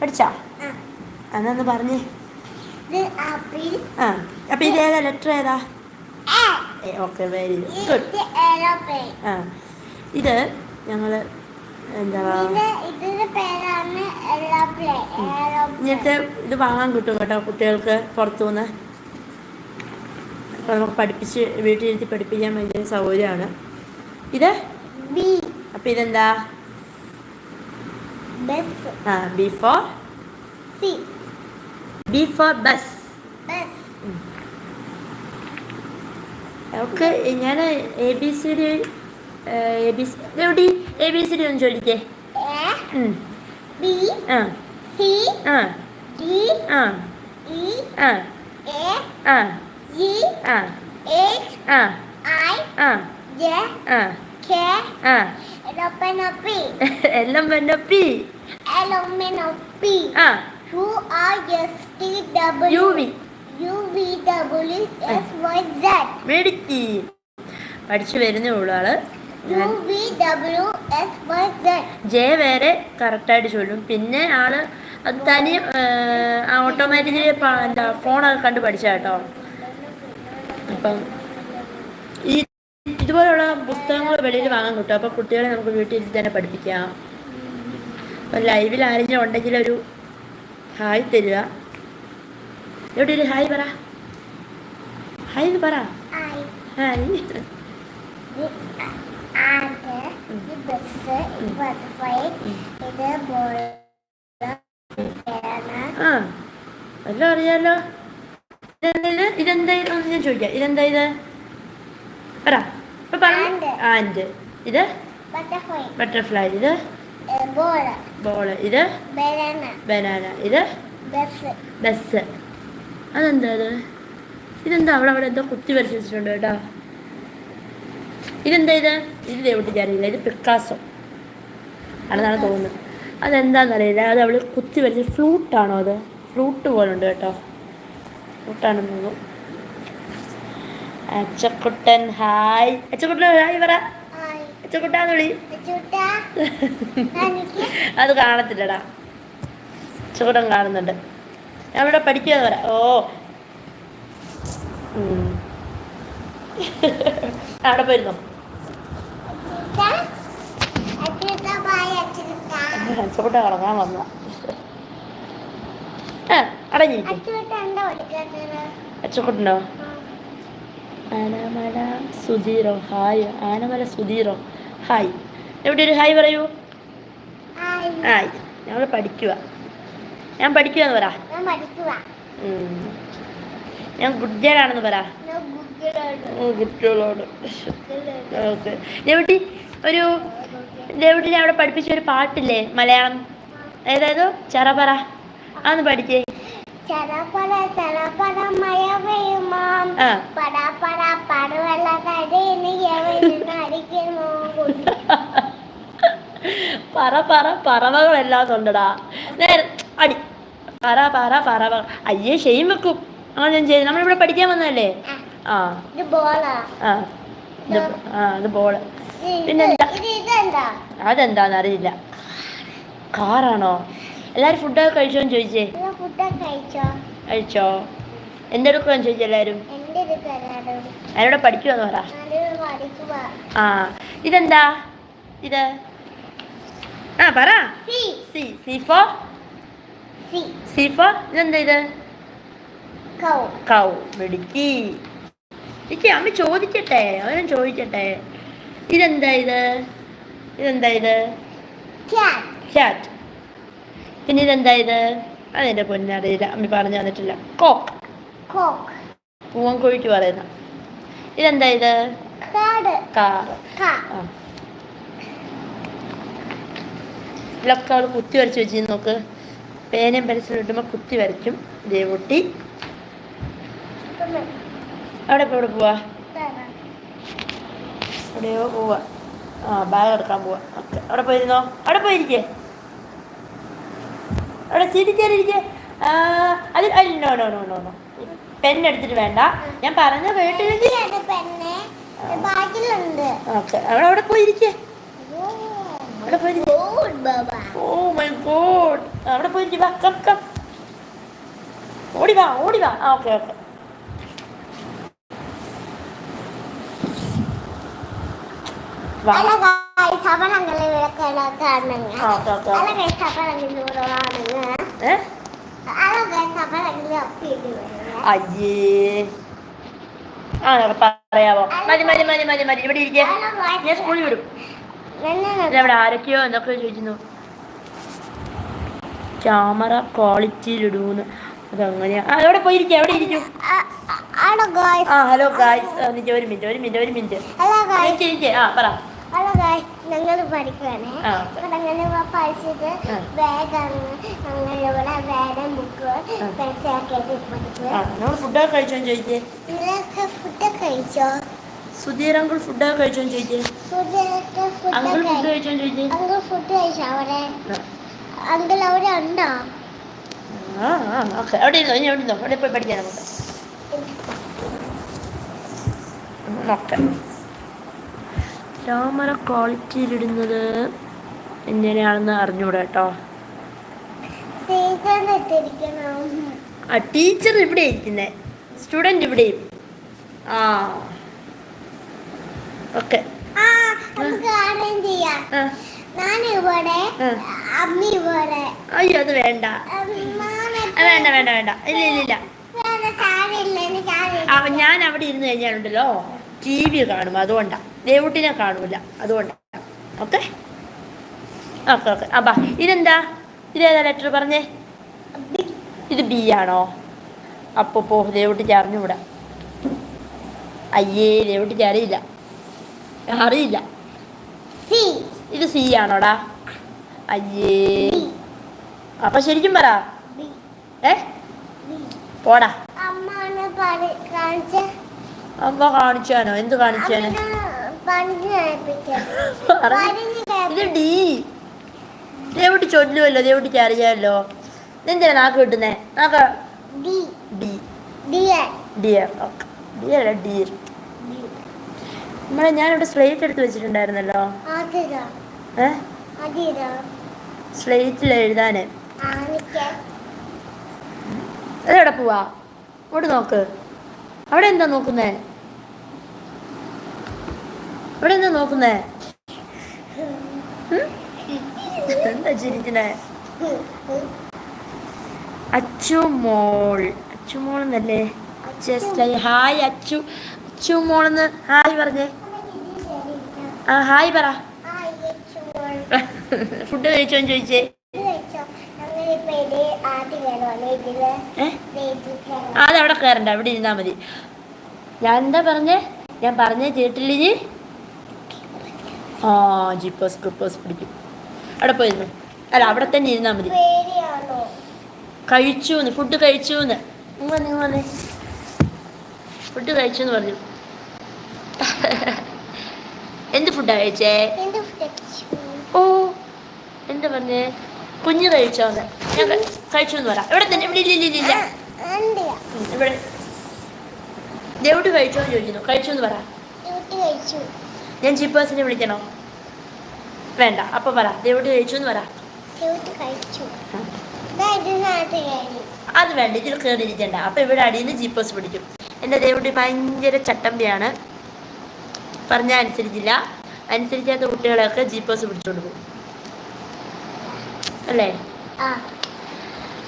പഠിച്ചാ? അന്നൊന്ന് പറഞ്ഞേ? ആ. അപ്പൊ ഇത് ഏതാ? ലെറ്റർ ഏതാ? ഓക്കെ വെരി ഗുഡ് ആ. ഇത് ഞങ്ങൾ എന്താ? ഇങ്ങനത്തെ ഇത് വാങ്ങാൻ കിട്ടും കേട്ടോ കുട്ടികൾക്ക് പുറത്തുനിന്ന്. അപ്പോൾ നമുക്ക് പഠിപ്പിച്ച് വീട്ടിലിരുത്തി പഠിപ്പിക്കാൻ ഭയങ്കര സൗകര്യമാണ്. ഇത്? അപ്പൊ ഇതെന്താ? ബസ് ആ B four C B four bus okay ഞാൻ A B C D A B C എവിടെ? എ ബി സി ഡി ഒന്ന് ചോദിക്കേ. ബി ആ. സി ആ. ഡി ആ. ഇ ആ. എ ആ. ജി ആ. എച്ച് ആ. ഐ ആ. ജെ ആ. ആ. എല്ലാം പിന്നെ പി എലോപ്പൻ പി ആ. Who are S T W U V U V W S Y Z. മെഡിക്കി. പഠിച്ചു വരുന്നേ ഉള്ളൂ ആൾ. U V ജെ വരെ കറക്റ്റായിട്ട് ചൊല്ലും. പിന്നെ ആൾ അത് തനി ഓട്ടോമാറ്റിക്കലി എന്താ ഫോണൊക്കെ കണ്ട് പഠിച്ചാട്ടോ അപ്പം ഈ ഇതുപോലുള്ള പുസ്തകങ്ങൾ വെളിയിൽ വാങ്ങാൻ കിട്ടും. അപ്പോൾ കുട്ടികളെ നമുക്ക് വീട്ടിൽ തന്നെ പഠിപ്പിക്കാം. അപ്പം ലൈവിൽ ആരെങ്കിലും ഉണ്ടെങ്കിൽ ഒരു ഹായ് തരിക. എവിടെ ഒരു ഹായ് പറ. ഹായ് എന്ന് പറ. ഹായ്. ആ എല്ലാം അറിയാലോ. ഇതെന്താ? ഞാൻ ചോദിക്കാം. ഇതെന്താ ഇത്? പറ. ഇപ്പൊ പറഞ്ഞു. ആൻഡ്. ഇത്? ബട്ടർഫ്ലൈ. ഇത്? ബോൾ. ഇത്? ബനാന. ഇത്? ബസ്. അതെന്താ അത് ഇതെന്താ? അവിടെ അവിടെ എന്തോ കുത്തി വരച്ച് വെച്ചിട്ടുണ്ട് കേട്ടോ. ഇതെന്താ ഇത്? ഇത് ദൈവത്തിന്റെ അറിയില്ല. ഇത് പിക്കാസോ. ആണെന്നാണ് തോന്നുന്നത്. അതെന്താണെന്നറിയില്ല അത് അവൾ കുത്തി വരച്ച് ഫ്ലൂട്ടാണോ അത്? ഫ്ലൂട്ട് പോലുണ്ട് ഉണ്ട് കേട്ടോ. ഫ്ലൂട്ടാണെന്ന് തോന്നുന്നു. അച്ചക്കുട്ടൻ ഹായ്. അച്ചക്കുട്ടൻ ഹായ് പറ. അച്ചക്കുട്ടാന്ന് വിളി. അത് കാണത്തില്ലടാ. അച്ചക്കുട്ടൻ കാണുന്നുണ്ട്. ഞാൻ ഇവിടെ പഠിക്കാന്ന് പറ ഓ. അവിടെ പോയിരുന്നോ? അച്ചക്കുട്ട കറങ്ങാൻ വന്ന. അടങ്ങി അടങ്ങിയിരിക്കും. ആനമല സുധീറോ ഹായ്. ആനമല സുധീറോ ഹായ്. എവിടെ ഒരു ഹായ് പറയൂ. ഹായ്. ഞങ്ങൾ പഠിക്കുക ഞാൻ പഠിക്കുക എന്ന് പറ. ഞാൻ ഗുഡ് പറ കുട്ടികളോട് ഓക്കെ. ദേവട്ടി ഒരു ദേവട്ടി ഞാൻ അവിടെ പഠിപ്പിച്ച ഒരു പാട്ടില്ലേ? മലയാളം. ഏതായത്? ചെറപറ. അതൊന്ന് പഠിക്കേ. ചരപ്പട പറ മഴ പെയ്യുമാം ആ. പട പറ പറ പറവകളെല്ലാം ഉണ്ടടാ. നേരെ അടി. പറ പറ പറവ. അയ്യേ ഷെയിം വെക്കും. അങ്ങനെ ഞാൻ ചെയ്തു. നമ്മളിവിടെ പഠിക്കാൻ വന്നതല്ലേ? ആ. ആ. ആ. അത് ബോൾ. പിന്നെന്താ? അതെന്താന്ന് അറിയില്ല. കാറാണോ? എല്ലാരും ഫുഡൊക്കെ കഴിച്ചോന്ന് ചോദിച്ചേ? കഴിച്ചോ? എന്തെടുക്കുവാന്ന് ചോദിച്ചു ഞാനിവിടെ പഠിക്കുമെന്ന് പറ ആ ഇതെന്താ? ഇത്? ആ പറ. C. C. Four C. Four ഇതെന്താ ഇത്? കൗ. മിടുക്കി. ഇച്ചി അമ്മ ചോദിക്കട്ടെ. അവനും ചോദിക്കട്ടെ. ഇതെന്താ ഇത്? ഇതെന്താ ഇത്? ക്യാറ്റ് പിന്നെ ഇതെന്താ ഇത്? അതെന്റെ പൊന്നറിയില്ല. അമ്മ പറഞ്ഞു തന്നിട്ടില്ല. കോക്ക് കോക്ക് പൂവൻ കോഴിക്ക് പറയുന്ന. ഇതെന്താ ഇത്? കാട്. കാർ കാ. ആ. ഇതിലൊക്കെ അവൾ കുത്തി വരച്ച് വെച്ച് നോക്ക്. പേനയും പെൻസിലും ഇട്ടുമ്പോൾ കുത്തി വരയ്ക്കും. ദേവുട്ടി അവിടെ ഇപ്പോൾ ഇവിടെ പോവാ? എവിടെയോ പോവാ. ആ ബാഗ് എടുക്കാൻ പോവാ. ഓക്കെ. അവിടെ പോയിരുന്നോ? അവിടെ പോയിരിക്കേ. അവിടെ സീറ്റിൽ കയറിയിരിക്കേ. അത് no no no no no pen എടുത്തിട്ട് വേണ്ട. ഞാൻ പറഞ്ഞ ബാക്കിലുണ്ട്. ഓക്കെ അവിടെ അവിടെ പോയിരിക്കേ. അവിടെ പോയിരിക്കേ ഓ മൈ ഗോഡ് അവിടെ പോയി വാ കം കം ഓടി വാ ഓടി വാ. ആ ഓക്കെ ഓക്കെ. ഏ? അയ്യേ. ആ പറയാവോ? മതി മതി മതി മതി മതി. ഇവിടെ ഇരിക്കേ. ഞാൻ സ്കൂളിൽ വിടും. ഇവിടെ ആരൊക്കെയോ എന്നൊക്കെ ചോദിക്കുന്നു. ക്യാമറ ക്വാളിറ്റിയിലിടൂന്ന് അതങ്ങനെയാ. ആ അവിടെ പോയിരിക്കും എവിടെ ഇരിക്കും? ആ ഹലോ ഗായ്സ് എനിക്ക് ഒരു മിനിറ്റ് ഒരു മിനിറ്റ് ഒരു മിനിറ്റ് ആ പറ. ഞങ്ങൾ പഠിക്കുവാണേ. ആ. അങ്ങനെ പഠിച്ചിട്ട്. ബാഗാണ് ഞങ്ങൾ നമ്മൾ ഫുഡൊക്കെ കഴിച്ചോ സുധീർ അങ്കിൾ ഫുഡൊക്കെ ഫുഡൊക്കെ ഫുഡ് അങ്കിൾ ഫുഡ് കഴിച്ചോന്ന് ചോദിച്ചേ അങ്കിൾ ഫുഡ് കഴിച്ചോ അവിടെ. അങ്കിൾ അവിടെ ഉണ്ടോ? ആ ആ ഓക്കെ. അവിടെ ഇരുന്നോ ഇനി അവിടെ ഇരുന്നോ. അവിടെ പോയി പഠിക്കാൻ നമുക്ക്. നോക്കാം ക്യാമറ ക്വാളിറ്റിയിലിടുന്നത് എങ്ങനെയാണെന്ന് അറിഞ്ഞൂടാ കേട്ടോ. ആ ടീച്ചർ ഇവിടെ ഇരിക്കുന്നേ. സ്റ്റുഡന്റ് ഇവിടെയും ആ. ഓക്കെ അയ്യോ അത് വേണ്ട. വേണ്ട വേണ്ട വേണ്ട. ഇല്ല ഇല്ല ഇല്ല. ഞാൻ അവിടെ ഇരുന്ന് കഴിഞ്ഞാലുണ്ടല്ലോ. ടി വി കാണും അതുകൊണ്ടാ. ദേവുട്ടിനെ കാണൂല അതുകൊണ്ടാ. ഓക്കെ ഓക്കെ ഓക്കെ അപ്പാ ഇതെന്താ? ഇതേതാ ലെറ്റർ പറഞ്ഞേ? ഇത് ബി ആണോ? അപ്പോൾ പോ ദേവുട്ടിക്ക് വിടാം. അയ്യേ ലേവിട്ട് അറിയില്ല. അറിയില്ല ഇത് സി ആണോടാ? അയ്യേ. അപ്പൊ ശരിക്കും പറ. ഏ? പോടാ. അമ്മ കാണിച്ചാനോ? എന്ത് കാണിച്ചാനോ? ഇത് ഡി ദേവിട്ട് ചൊല്ലുമല്ലോ ദേവിട്ട് അറിയാമല്ലോ എന്തിനാ നാക്ക് കിട്ടുന്നേ? നാക്ക് ഡിയർ ഡിയർ ഡിയർ നമ്മളെ ഞാനിവിടെ സ്ലേറ്റ് എടുത്ത് വെച്ചിട്ടുണ്ടായിരുന്നല്ലോ. ഏ? സ്ലേറ്റിൽ എഴുതാന്. അതെവിടെ പോവാ? ഇങ്ങോട്ട് നോക്ക്. അവിടെ എന്താ നോക്കുന്നേ? അവിടെ എന്താ നോക്കുന്നേ? എന്താ ചിരിക്കുന്നേ? അച്ചു മോൾ. അച്ചു മോൾ എന്നല്ലേ ജസ്റ്റ് ഹായ് അച്ചു. അച്ചു എന്ന് ഹായ് പറഞ്ഞേ. ആ ഹായ് പറ. ഫുഡ് കഴിച്ചോ ചോദിച്ചേ. അതവിടെ കയറണ്ട അവിടെ ഇരുന്നാ മതി. ഞാൻ എന്താ പറഞ്ഞേ? ഞാൻ പറഞ്ഞേ കേട്ടില്ലേ ആ ജിപ്പോസ് ക്രിപ്പോസ് പിടിക്കും. അവിടെ പോയിരുന്നു. അല്ല അവിടെ തന്നെ ഇരുന്നാ മതി. പേടിയാണോ എന്ന് ഫുഡ് കഴിച്ചു എന്ന് നിങ്ങൾ വന്നേ. ഫുഡ് കഴിച്ചു എന്ന് പറഞ്ഞു. എന്ത് ഫുഡാ കഴിച്ചേ? ഓ എന്താ പറഞ്ഞേ? കുഞ്ഞ് കഴിച്ചോന്ന് ഞാൻ കഴിച്ചു എന്ന് പറയാം ഇവിടെ തന്നെ? ഇവിടെ ഇല്ല ഇല്ല ഇവിടെ. ദേവുട്ട് കഴിച്ചോ എന്ന് ചോദിക്കുന്നു. കഴിച്ചു എന്ന് പറ കഴിച്ചു. ഞാൻ ജിപ്പേഴ്സിനെ വിളിക്കണോ? വേണ്ട അപ്പൊ പറ. ദേവുട്ട് കഴിച്ചു. എന്ന് പറ അത് വേണ്ട ഇതിൽ കയറിയിരിക്കണ്ട അപ്പൊ ഇവിടെ അടിയിൽ നിന്ന് ജീപ്പേഴ്സ് പിടിക്കും. എന്റെ ദേവുട്ടി ഭയങ്കര ചട്ടമ്പിയാണ്. പറഞ്ഞാൽ അനുസരിച്ചില്ല. അനുസരിക്കാത്ത കുട്ടികളെയൊക്കെ ജീപ്പേഴ്സ് പിടിച്ചോണ്ട് പോകും. അല്ലേ? ആ.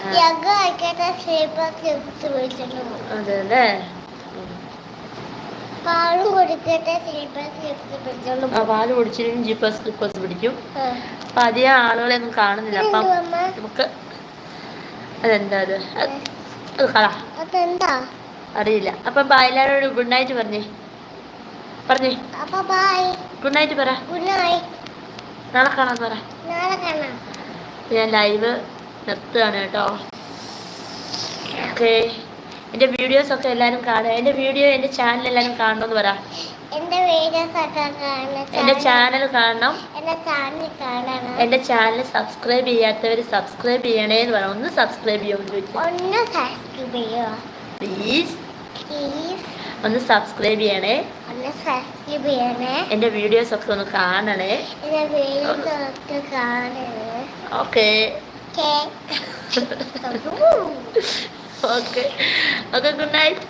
ആ, യഗ ആയിക്കട്ടെ സ്ലീപ്പർ സ്ലിപ്സ് വിളിച്ചിട്ട് പോകും. അതെ അല്ലേ ഉം. പാലും ജീപ്പേഴ്സ് സ്ലിപ്പേഴ്സ് പിടിക്കും. അപ്പൊ അധികം ആളുകളെ ഒന്നും കാണുന്നില്ല. അപ്പം നമുക്ക് അതെന്താ അത്? അത് കള. അതെന്താ? അറിയില്ല. അപ്പൊ ബാ എല്ലാവരോടും ഗുഡ് നൈറ്റ് പറഞ്ഞേ. പറഞ്ഞേ. ഗുഡ് നൈറ്റ് പറ. നാളെ കാണാൻ പറ. നാളെ കാണാം. ഞാൻ ലൈവ് നിർത്തുകയാണ് കേട്ടോ. ഓക്കെ എന്റെ വീഡിയോസൊക്കെ എല്ലാവരും കാണുക. എന്റെ വീഡിയോ എന്റെ ചാനൽ എല്ലാവരും കാണണമെന്ന് പറ. എന്റെ ചാനൽ കാണണം. എന്റെ ചാനൽ സബ്സ്ക്രൈബ് ചെയ്യാത്തവർ സബ്സ്ക്രൈബ് ചെയ്യണേ എന്ന് പറയാം ഒന്ന് സബ്സ്ക്രൈബ് ചെയ്യാൻ പ്ലീസ് ഒന്ന് സബ്സ്ക്രൈബ് ചെയ്യണേ. എന്റെ വീഡിയോസ് ഒക്കെ ഒന്ന് കാണണേ. Okay okay okay good night